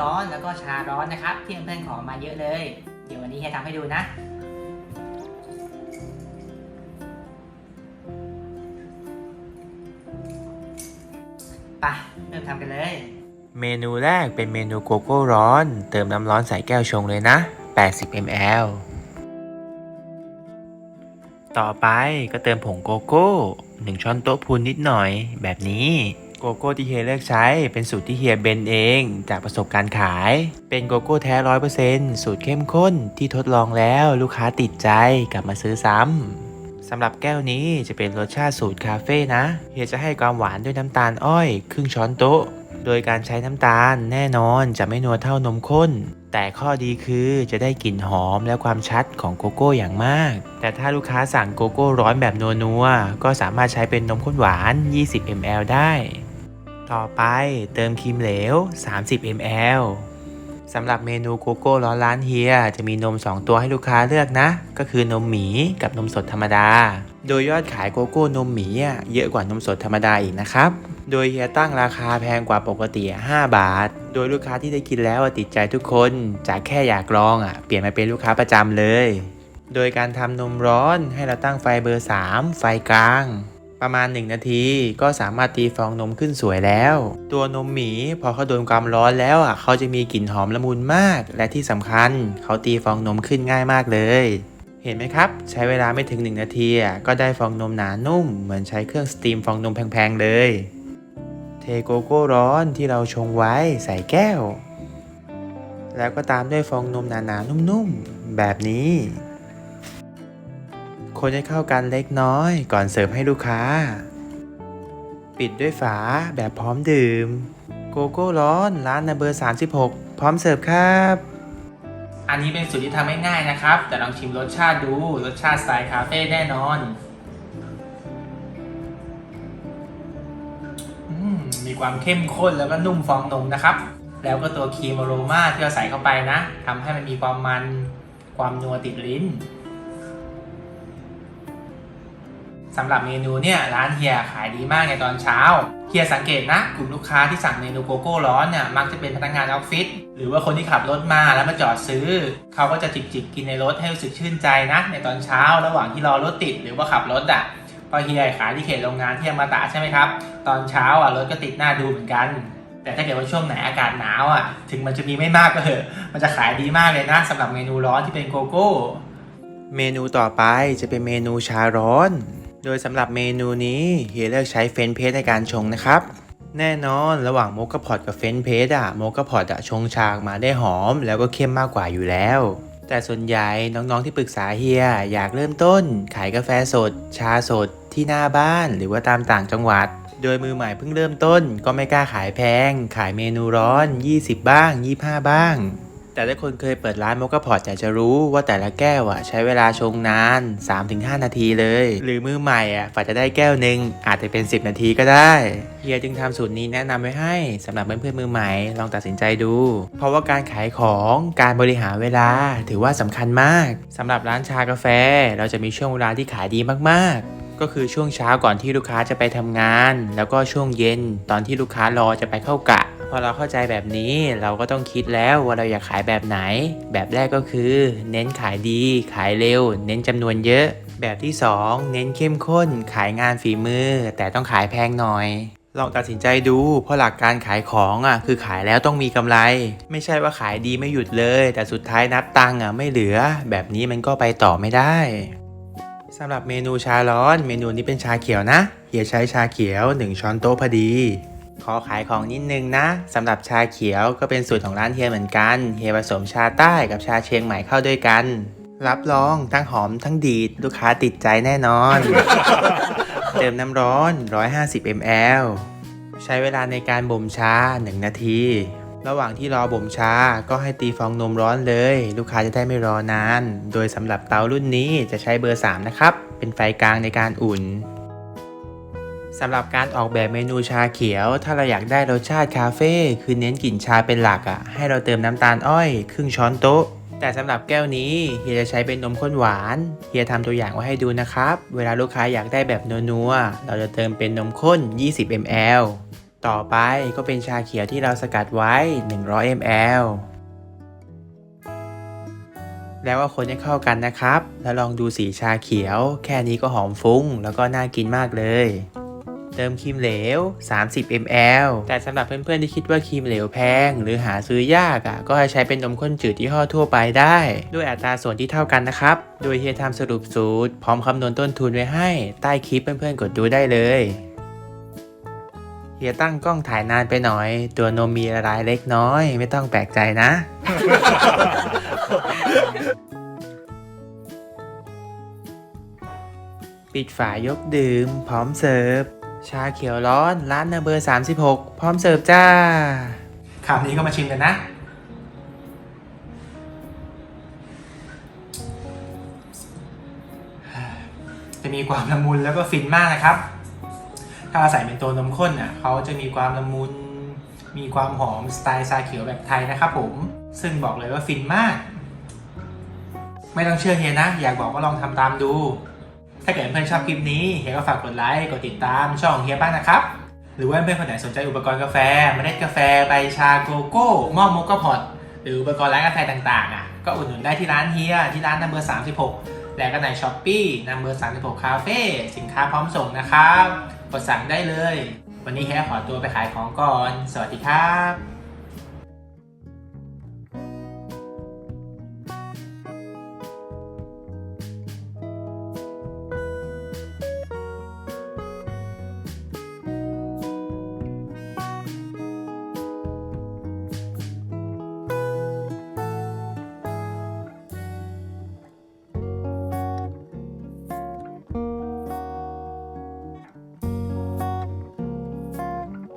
ร้อนแล้วก็ชาร้อนนะครับที่เพื่อนๆขอมาเยอะเลย เดี๋ยววันนี้เฮียทำให้ดูนะไปเริ่มทำกันเลย เมนูแรกเป็นเมนูโกโก้ร้อน เติมน้ำร้อนใส่แก้วชงเลยนะ 80 ml ต่อไปก็เติมผงโกโก้ 1 ช้อนโต๊ะพูนนิดหน่อยแบบนี้ โกโก้ที่เฮียเลือกใช้เป็นสูตรที่เฮียเบนเองจากประสบการณ์ขาย เป็นโกโก้แท้ร้อยเปอร์เซ็นต์สูตรเข้มข้นที่ทดลองแล้วลูกค้าติดใจกลับมาซื้อซ้ำสำหรับแก้วนี้จะเป็นรสชาติสูตรคาเฟ่นะเฮียจะให้ความหวานด้วยน้ำตาลอ้อยครึ่งช้อนโต๊ะ โดยการใช้น้ำตาลแน่นอนจะไม่นัวเท่านมข้น แต่ข้อดีคือจะได้กลิ่นหอมและความชัดของโกโก้อย่างมาก แต่ถ้าลูกค้าสั่งโกโก้ร้อนแบบนัวๆก็สามารถใช้เป็นนมข้นหวาน 20 ml ได้ ต่อไปเติมครีมเหลว 30 ml สำหรับเมนูโกโก้ร้อนร้านเฮีย จะมีนม 2 ตัวให้ลูกค้าเลือกนะ ก็คือนมหมีกับนมสดธรรมดา โดยยอดขายโกโก้นมหมีเยอะกว่านมสดธรรมดาอีกนะครับ โดยเฮียตั้งราคาแพงกว่าปกติ 5 บาท โดยลูกค้าที่ได้กินแล้วติดใจทุกคน จากแค่อยากลองอะเปลี่ยนมาเป็นลูกค้าประจำเลย โดยการทำนมร้อนให้เราตั้งไฟเบอร์ 3 ไฟกลาง ประมาณ 1 นาที ก็สามารถตีฟองนมขึ้นสวยแล้ว ตัวนมหมีพอเขาโดนความร้อนแล้วอะเขาจะมีกลิ่นหอมละมุนมาก และที่สำคัญเขาตีฟองนมขึ้นง่ายมากเลยเห็นไหมครับ ใช้เวลาไม่ถึง 1 นาทีอะก็ได้ฟองนมหนานุ่ม เหมือนใช้เครื่องสตีมฟองนมแพงๆเลย เทโกโก้ร้อนที่เราชงไว้ใส่แก้ว แล้วก็ตามด้วยฟองนมหนาๆนุ่มๆ แบบนี้ คนให้เข้ากันเล็กน้อย ก่อนเสิร์ฟให้ลูกค้า ปิดด้วยฝาแบบพร้อมดื่ม โกโก้ร้อนร้านนเบอร์ 36 พร้อมเสิร์ฟครับ อันนี้เป็นสูตรที่ทำง่ายๆนะครับ แต่ลองชิมรสชาติดูรสชาติสไตล์คาเฟ่แน่นอนมมีความเข้มข้นแล้วก็นุ่มฟองนมนะครับ แล้วก็ตัวครีมอโรมาที่เราใส่เข้าไปนะทำให้มันมีความมันความนัวติดลิ้น สำหรับเมนูเนี่ยร้านเฮียขายดีมากในตอนเช้าเฮียสังเกตนะกลุ่มลูกค้าที่สั่งเมนูโกโก้ร้อนเนี่ยมักจะเป็นพนักงานออฟฟิศหรือว่าคนที่ขับรถมาแล้วมาจอดซื้อ เขาก็จะจิบจิบกินในรถให้รู้สึกชื่นใจนะ ในตอนเช้าระหว่างที่รอรถติดหรือว่าขับรถอะเพอเฮียขายที่เขตโรงงานที่อมาตะใช่ไหมครับ ตอนเช้าอะรถก็ติดหน้าดูเหมือนกัน แต่ถ้าเกิดว่าช่วงไหนอากาศหนาวอะถึงมันจะมีไม่มากก็เถอะมันจะขายดีมากเลยนะสำหรับเมนูร้อนที่เป็นโกโก้ เมนูต่อไปจะเป็นเมนูชาร้อน โดยสำหรับเมนูนี้เฮียเลือกใช้เฟนเพสในการชงนะครับ แน่นอนระหว่างโมกาพอตกับเฟนเพสอะโมกาพอตอะชงชาออกมาได้หอม แล้วก็เข้มมากกว่าอยู่แล้ว แต่ส่วนใหญ่น้องๆที่ปรึกษาเฮียอยากเริ่มต้น ขายกาแฟสด ชาสด ที่หน้าบ้านหรือว่าตามต่างจังหวัด โดยมือใหม่เพิ่งเริ่มต้น ก็ไม่กล้าขายแพง ขายเมนูร้อน 20 บ้าง 25 บ้าง แต่ถ้าคนเคยเปิดร้านโมกาพอตอยากจะรู้ว่าแต่ละแก้วอะใช้เวลาชงนาน 3-5 นาทีเลย หรือมือใหม่อะฝ่าจะได้แก้วหนึ่งอาจจะเป็น 10 นาทีก็ได้เฮียจึงทำสูตรนี้แนะนำไว้ให้สำหรับเพื่อนๆมือใหม่ลองตัดสินใจดู เพราะว่าการขายของการบริหารเวลาถือว่าสำคัญมากสำหรับร้านชากาแฟ เราจะมีช่วงเวลาที่ขายดีมากๆก็คือช่วงเช้าก่อนที่ลูกค้าจะไปทำงาน แล้วก็ช่วงเย็นตอนที่ลูกค้ารอจะไปเข้ากะ อเราเข้าใจแบบนี้เราก็ต้องคิดแล้วว่าเราอยากขายแบบไหน แบบแรกก็คือ เน้นขายดี ขายเร็ว เน้นจำนวนเยอะ แบบที่ 2 เน้นเข้มข้น ขายงานฝีมือ แต่ต้องขายแพงหน่อยลองตัดสินใจดู เพราะหลักการขายของอะคือขายแล้วต้องมีกำไร ไม่ใช่ว่าขายดีไม่หยุดเลย แต่สุดท้ายนับตังค์อะไม่เหลือ แบบนี้มันก็ไปต่อไม่ได้สำหรับเมนูชาร้อน เมนูนี้เป็นชาเขียวนะเฮียใช้ชาเขียว 1 ช้อนโต๊ะพอดี ขอขายของนิดนึงนะสำหรับชาเขียวก็เป็นสูตรของร้านเฮียเหมือนกัน เฮียผสมชาใต้กับชาเชียงใหม่เข้าด้วยกัน รับรองทั้งหอมทั้งดีดลูกค้าติดใจแน่นอน เติมน้ำร้อน 150 ml ใช้เวลาในการบ่มชา 1 นาที ระหว่างที่รอบ่มชา ก็ให้ตีฟองนมร้อนเลย ลูกค้าจะได้ไม่รอนาน โดยสำหรับเตารุ่นนี้จะใช้เบอร์ 3 นะครับ เป็นไฟกลางในการอุ่น สำหรับการออกแบบเมนูชาเขียว ถ้าเราอยากได้รสชาติคาเฟ่คือเน้นกลิ่นชาเป็นหลักอะ่ะ ให้เราเติมน้ำตาลอ้อย ครึ่งช้อนโต๊ะ แต่สำหรับแก้วนี้เฮียจะใช้เป็นนมข้นหวาน เฮียทำตัวอย่างไว้ให้ดูนะครับ เวลาลูกค้าอยากได้แบบนัวๆ เราจะเติมเป็นนมข้น 20 ml ต่อไปก็เป็นชาเขียวที่เราสกัดไว้ 100 ml แล้วก็คนให้เข้ากันนะครับ แล้วลองดูสีชาเขียว แค่นี้ก็หอมฟุ้ง แล้วก็น่ากินมากเลย เติมครีมเหลว 30 ml แต่สำหรับเพื่อนๆที่คิดว่าครีมเหลวแพง หรือหาซื้อยากอะ ก็ให้ใช้เป็นนมข้นจืดที่ห่อทั่วไปได้ ด้วยอัตราส่วนที่เท่ากันนะครับ โดยเฮียทำสรุปสูตร พร้อมคำนวณต้นทุนไว้ให้ ใต้คลิปเพื่อนๆกดดูได้เลยเฮียตั้งกล้องถ่ายนานไปหน่อย ตัวนมมีละลายเล็กน้อย ไม่ต้องแปลกใจนะ ปิดฝายกดื่ม พร้อมเสิร์ฟ ชาเขียวร้อนร้านนัมเบอร์ 36 พร้อมเสิร์ฟจ้าคราวนี้ก็มาชิมกันนะ จะมีความละมุนแล้วก็ฟินมากนะครับ ถ้าเราใส่เป็นตัวนมข้นอะเขาจะมีความละมุน มีความหอมสไตล์ชาเขียวแบบไทยนะครับผม ซึ่งบอกเลยว่าฟินมาก ไม่ต้องเชื่อเฮียนะ อยากบอกว่าลองทำตามดู ถ้าเกิดเพื่อนชอบคลิปนี้เฮียก็ฝากกดไลค์ กดติดตามช่องเฮียบ้างนะครับ หรือว่าเพื่อนคนไหนสนใจอุปกรณ์กาแฟเมล็ดกาแฟใบชาโกโก้หม้อมกกะพอตหรืออุปกรณ์ร้านกาแฟต่างๆอะก็อุดหนุนได้ที่ร้านเฮียที่ร้านนัมเบอร์36และก็ในช้อปปี้นัมเบอร์36คาเฟ่สินค้าพร้อมส่งนะครับ กดสั่งได้เลย วันนี้แค่ขอตัวไปขายของก่อน สวัสดีครับ